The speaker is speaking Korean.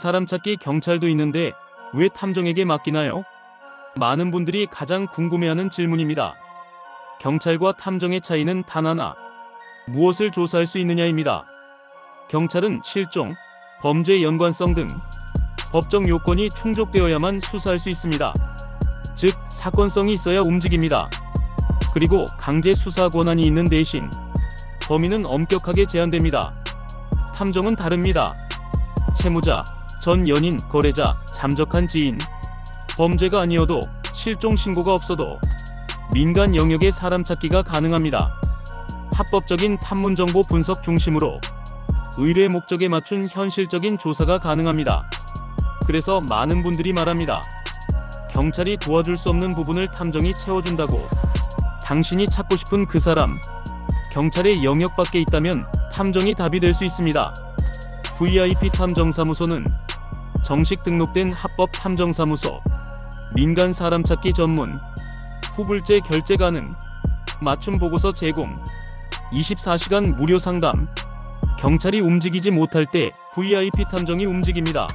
사람 찾기 경찰도 있는데 왜 탐정에게 맡기나요? 많은 분들이 가장 궁금해하는 질문입니다. 경찰과 탐정의 차이는 단 하나. 무엇을 조사할 수 있느냐입니다. 경찰은 실종, 범죄 연관성 등 법적 요건이 충족되어야만 수사할 수 있습니다. 즉, 사건성이 있어야 움직입니다. 그리고 강제 수사 권한이 있는 대신 범인은 엄격하게 제한됩니다. 탐정은 다릅니다. 채무자, 전 연인, 거래자, 잠적한 지인, 범죄가 아니어도 실종 신고가 없어도 민간 영역의 사람 찾기가 가능합니다. 합법적인 탐문 정보 분석 중심으로 의뢰 목적에 맞춘 현실적인 조사가 가능합니다. 그래서 많은 분들이 말합니다. 경찰이 도와줄 수 없는 부분을 탐정이 채워준다고. 당신이 찾고 싶은 그 사람, 경찰의 영역 밖에 있다면 탐정이 답이 될 수 있습니다. VIP 탐정사무소는 정식 등록된 합법 탐정사무소, 민간 사람 찾기 전문, 후불제 결제 가능, 맞춤 보고서 제공, 24시간 무료 상담, 경찰이 움직이지 못할 때 VIP 탐정이 움직입니다.